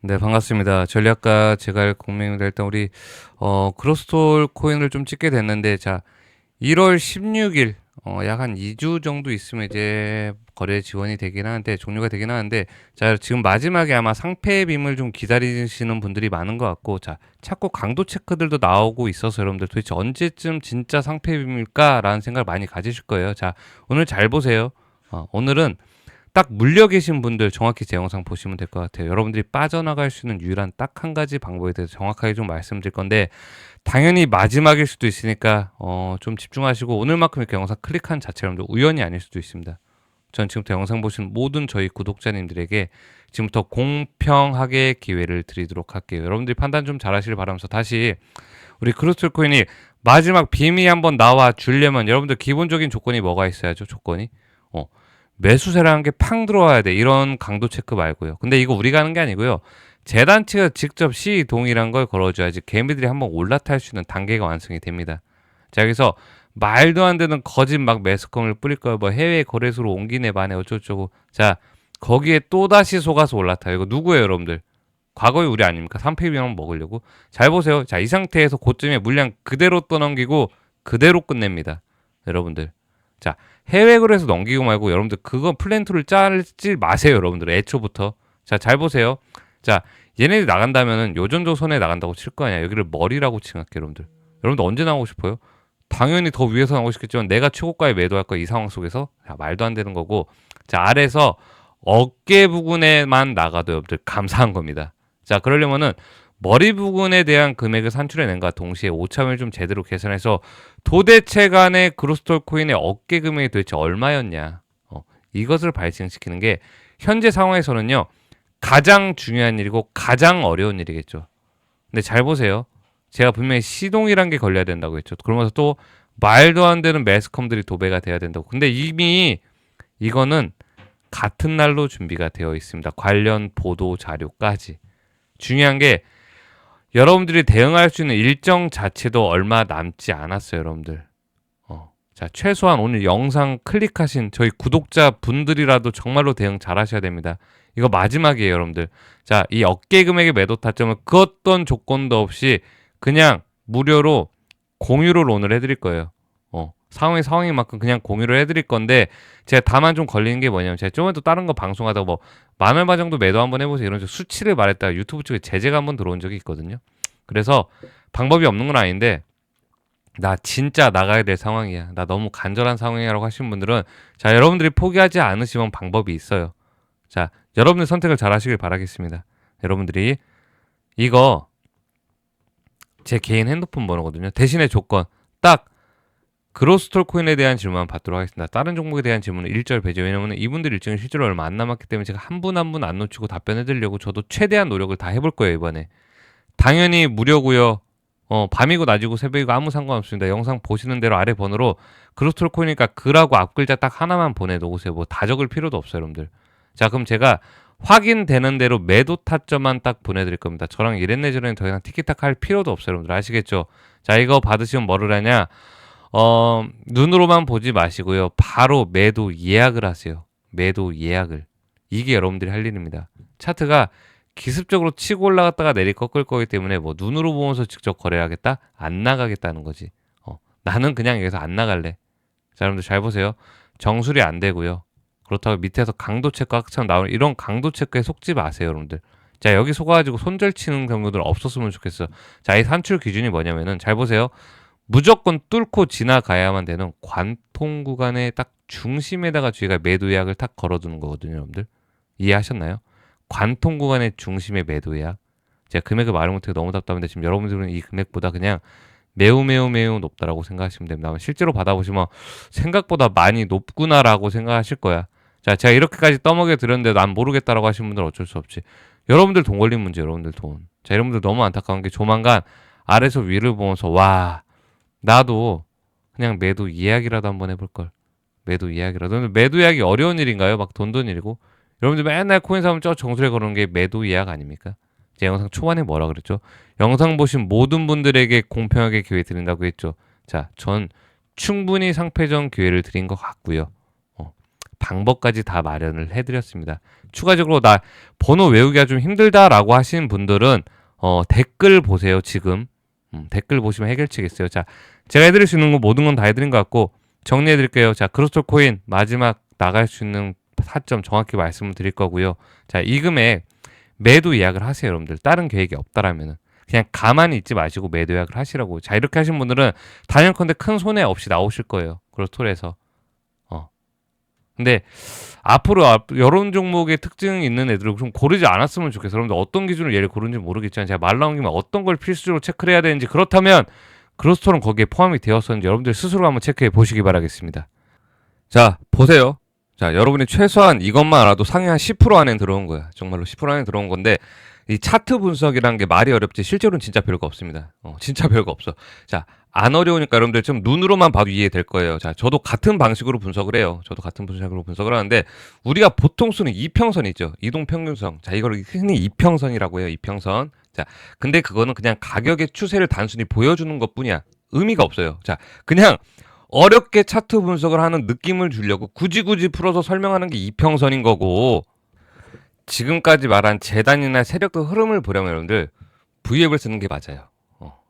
네, 반갑습니다. 전략가 제가 할 공명입니다. 일단 우리 어 크로스톨 코인을 좀 찍게 됐는데 자 1월 16일 어 약 한 2주 정도 있으면 이제 거래 지원이 되긴 하는데 종료가 되긴 하는데 자 지금 마지막에 아마 상패 빔을 좀 기다리시는 분들이 많은 것 같고 자 자꾸 강도 체크들도 나오고 있어서 여러분들 도대체 언제쯤 진짜 상패 빔일까라는 생각을 많이 가지실 거예요. 자 오늘 잘 보세요. 어, 오늘은 딱 물려 계신 분들 정확히 제 영상 보시면 될 것 같아요. 여러분들이 빠져나갈 수 있는 유일한 딱 한 가지 방법에 대해서 정확하게 좀 말씀드릴 건데 당연히 마지막일 수도 있으니까 어, 좀 집중하시고 오늘만큼 이렇게 영상 클릭한 자체 여러분들 우연이 아닐 수도 있습니다. 전 지금부터 영상 보신 모든 저희 구독자님들에게 지금부터 공평하게 기회를 드리도록 할게요. 여러분들이 판단 좀 잘하시길 바라면서 다시 우리 크루스톨 코인이 마지막 빔이 한번 나와 주려면 여러분들 기본적인 조건이 뭐가 있어야죠? 조건이 어, 매수세라는 게 팡 들어와야 돼. 이런 강도 체크 말고요. 근데 이거 우리가 하는 게 아니고요. 재단 측에서 직접 시 동이란 걸 걸어줘야지 개미들이 한번 올라탈 수 있는 단계가 완성이 됩니다. 자 여기서 말도 안 되는 거짓 막 매스컴을 뿌릴 거야. 뭐 해외 거래소로 옮기네 마네 어쩌고저쩌고. 자 거기에 또 다시 속아서 올라타요. 이거 누구예요, 여러분들? 과거의 우리 아닙니까? 3패비만 먹으려고. 잘 보세요. 자 이 상태에서 고점에 물량 그대로 떠넘기고 그대로 끝냅니다. 여러분들. 자 해외 거래소 넘기고 말고 여러분들 그건 플랜투를 짜지 마세요, 여러분들. 애초부터. 자 잘 보세요. 자 얘네들이 나간다면은 요 정도 선에 나간다고 칠 거 아니야. 여기를 머리라고 칭할게 여러분들. 여러분들 언제 나오고 싶어요? 당연히 더 위에서 나오고 싶겠지만 내가 최고가에 매도할 거야 이 상황 속에서 자, 말도 안 되는 거고 자 아래서 어깨 부분에만 나가도 여러분들 감사한 겁니다. 자 그러려면은 머리 부분에 대한 금액을 산출해낸과 동시에 오차율 좀 제대로 계산해서 도대체 간의 그로스톨 코인의 어깨 금액이 도대체 얼마였냐 어, 이것을 발생시키는 게 현재 상황에서는요 가장 중요한 일이고 가장 어려운 일이겠죠. 근데 잘 보세요. 제가 분명히 시동이란 게 걸려야 된다고 했죠. 그러면서 또 말도 안 되는 매스컴들이 도배가 돼야 된다고. 근데 이미 이거는 같은 날로 준비가 되어 있습니다. 관련 보도 자료까지. 중요한 게 여러분들이 대응할 수 있는 일정 자체도 얼마 남지 않았어요, 여러분들. 어. 자, 최소한 오늘 영상 클릭하신 저희 구독자 분들이라도 정말로 대응 잘 하셔야 됩니다. 이거 마지막이에요, 여러분들. 자, 이 어깨 금액의 매도 타점을 그 어떤 조건도 없이 그냥 무료로 공유로 론을 해드릴 거예요. 어, 상황이 상황인 만큼 그냥 공유를 해드릴 건데 제가 다만 좀 걸리는 게 뭐냐면 제가 좀에도 다른 거 방송하다가 뭐만 얼마 정도 매도 한번 해보세요 이런 수치를 말했다가 유튜브 쪽에 제재가 한번 들어온 적이 있거든요. 그래서 방법이 없는 건 아닌데 나 진짜 나가야 될 상황이야. 나 너무 간절한 상황이라고 하시는 분들은 자 여러분들이 포기하지 않으시면 방법이 있어요. 자 여러분들 선택을 잘 하시길 바라겠습니다. 여러분들이 이거 제 개인 핸드폰 번호거든요. 대신에 조건 딱 그로스톨 코인에 대한 질문만 받도록 하겠습니다. 다른 종목에 대한 질문은 일절 배제. 왜냐면 이분들 일정이 실제로 얼마 안 남았기 때문에 제가 한 분 한 분 안 놓치고 답변해 드리려고 저도 최대한 노력을 다 해볼 거예요 이번에. 당연히 무료고요. 어 밤이고 낮이고 새벽이고 아무 상관없습니다. 영상 보시는 대로 아래 번호로 그로스톨 코인이니까 그라고 앞글자 딱 하나만 보내놓으세요. 뭐 다 적을 필요도 없어요 여러분들. 자 그럼 제가 확인되는 대로 매도 타점만 딱 보내드릴 겁니다. 저랑 이랬네 저랬네 더 이상 티키타카 할 필요도 없어요 여러분들 아시겠죠? 자 이거 받으시면 뭐를 하냐 어, 눈으로만 보지 마시고요. 바로 매도 예약을 하세요. 매도 예약을. 이게 여러분들이 할 일입니다. 차트가 기습적으로 치고 올라갔다가 내리 꺾을 거기 때문에 뭐 눈으로 보면서 직접 거래하겠다? 안 나가겠다는 거지. 어, 나는 그냥 여기서 안 나갈래. 자, 여러분들 잘 보세요. 정수리 안 되고요. 그렇다고 밑에서 강도 체크 아까처럼 나오는 이런 강도 체크에 속지 마세요, 여러분들. 자, 여기 속아가지고 손절 치는 경우들 없었으면 좋겠어요. 자, 이 산출 기준이 뭐냐면은 잘 보세요. 무조건 뚫고 지나가야만 되는 관통 구간의 딱 중심에다가 저희가 매도 예약을 딱 걸어두는 거거든요, 여러분들. 이해하셨나요? 관통 구간의 중심의 매도 예약. 제가 금액을 말을 못해서 너무 답답한데 지금 여러분들은 이 금액보다 그냥 매우 매우 매우 높다라고 생각하시면 됩니다. 실제로 받아보시면 생각보다 많이 높구나라고 생각하실 거야. 자, 제가 이렇게까지 떠먹여 드렸는데 난 모르겠다라고 하시는 분들은 어쩔 수 없지. 여러분들 돈 걸린 문제, 여러분들 돈. 자, 여러분들 너무 안타까운 게 조만간 아래서 위를 보면서 와 나도 그냥 매도 이야기라도 한번 해볼 걸. 매도 이야기라도. 매도 이야기 어려운 일인가요? 막 돈돈 일이고. 여러분들 맨날 코인 사면 저 정수리 거는 게 매도 이야기 아닙니까? 제 영상 초반에 뭐라 그랬죠? 영상 보신 모든 분들에게 공평하게 기회 드린다고 했죠. 자, 전 충분히 상패전 기회를 드린 것 같고요. 어, 방법까지 다 마련을 해드렸습니다. 추가적으로 나 번호 외우기가 좀 힘들다라고 하시는 분들은 어, 댓글 보세요 지금 음, 댓글 보시면 해결책 있어요. 자 제가 해드릴 수 있는 거 모든 건 다 해드린 것 같고 정리해드릴게요. 자 크로스톨 코인 마지막 나갈 수 있는 타점 정확히 말씀을 드릴 거고요. 자 이 금액 매도 예약을 하세요 여러분들 다른 계획이 없다라면은 그냥 가만히 있지 마시고 매도 예약을 하시라고 자 이렇게 하신 분들은 단연컨대 큰 손해 없이 나오실 거예요 크로스톨에서 어 근데 앞으로 앞- 여론 종목의 특징이 있는 애들을 좀 고르지 않았으면 좋겠어요. 여러분들 어떤 기준으로 얘를 고르는지 모르겠지만 제가 말 나온 김에 어떤 걸 필수적으로 체크를 해야 되는지 그렇다면 그로스토는 거기에 포함이 되었었는지 여러분들 스스로 한번 체크해 보시기 바라겠습니다. 자 보세요. 자 여러분이 최소한 이것만 알아도 상위 한 10% 안에 들어온 거야. 정말로 10% 안에 들어온 건데 이 차트 분석이라는 게 말이 어렵지 실제로는 진짜 별거 없습니다. 어, 진짜 별거 없어. 자, 안 어려우니까 여러분들 좀 눈으로만 봐도 이해될 거예요. 자, 저도 같은 방식으로 분석을 해요. 저도 같은 방식으로 분석을 하는데 우리가 보통 쓰는 이평선 있죠. 이동 평균선. 자, 이걸 흔히 이평선이라고 해요. 이평선. 자, 근데 그거는 그냥 가격의 추세를 단순히 보여주는 것뿐이야. 의미가 없어요. 자, 그냥 어렵게 차트 분석을 하는 느낌을 주려고 굳이 굳이 풀어서 설명하는 게 이평선인 거고 지금까지 말한 재단이나 세력도 흐름을 보려면 여러분들 V앱을 쓰는 게 맞아요.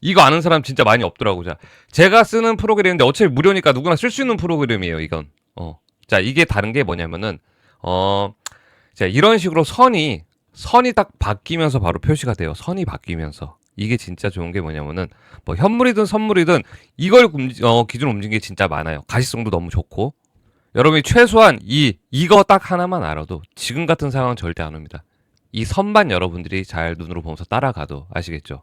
이거 아는 사람 진짜 많이 없더라고. 자, 제가 쓰는 프로그램인데 어차피 무료니까 누구나 쓸 수 있는 프로그램이에요. 이건. 어. 자, 이게 다른 게 뭐냐면은 어, 자, 이런 식으로 선이 선이 딱 바뀌면서 바로 표시가 돼요. 선이 바뀌면서. 이게 진짜 좋은 게 뭐냐면은 뭐 현물이든 선물이든 이걸 움직, 어, 기준으로 움직이는 게 진짜 많아요. 가시성도 너무 좋고 여러분이 최소한 이 이거 딱 하나만 알아도 지금 같은 상황은 절대 안 옵니다. 이 선만 여러분들이 잘 눈으로 보면서 따라가도 아시겠죠?